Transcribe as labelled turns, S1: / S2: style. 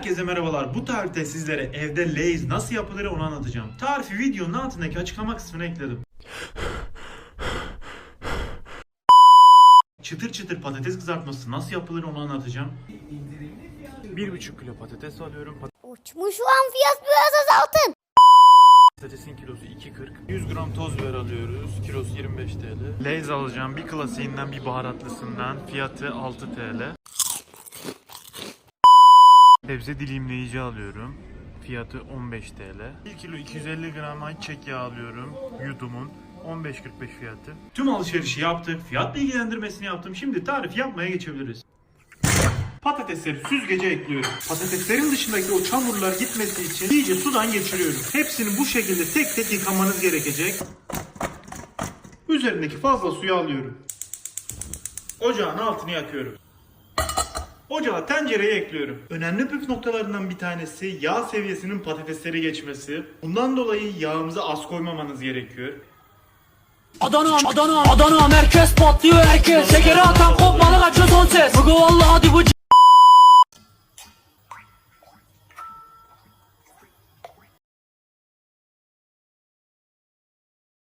S1: Herkese merhabalar. Bu tarifte sizlere evde Lay's nasıl yapılır onu anlatacağım. Tarifi videonun altındaki açıklama kısmına ekledim. Çıtır çıtır patates kızartması nasıl yapılır onu anlatacağım. 1,5 kilo patates alıyorum.
S2: Uçmuş lan fiyat biraz azaltın.
S1: Patatesin kilosu 2.40. 100 gram toz biber alıyoruz. Kilosu 25 TL. Lay's alacağım. Bir klasiğinden bir baharatlısından. Fiyatı 6 TL. Sebze dilimleyici alıyorum. Fiyatı 15 TL. 1 kilo 250 gram ayçiçek yağı alıyorum. Yudum'un. 15.45 fiyatı. Tüm alışverişi yaptık. Fiyat bilgilendirmesini yaptım. Şimdi tarif yapmaya geçebiliriz. Patatesleri süzgece ekliyorum. Patateslerin dışındaki o çamurlar gitmesi için iyice sudan geçiriyorum. Hepsini bu şekilde tek tek yıkamanız gerekecek. Üzerindeki fazla suyu alıyorum. Ocağın altını yakıyorum. Ocağa tencereyi ekliyorum. Önemli püf noktalarından bir tanesi yağ seviyesinin patatesleri geçmesi. Bundan dolayı yağımızı az koymamanız gerekiyor.
S3: Adana, Adana, Adana merkez patlıyor herkes Şekeri atan kopmalı kaçıyor son ses Bugü vallahi hadi bu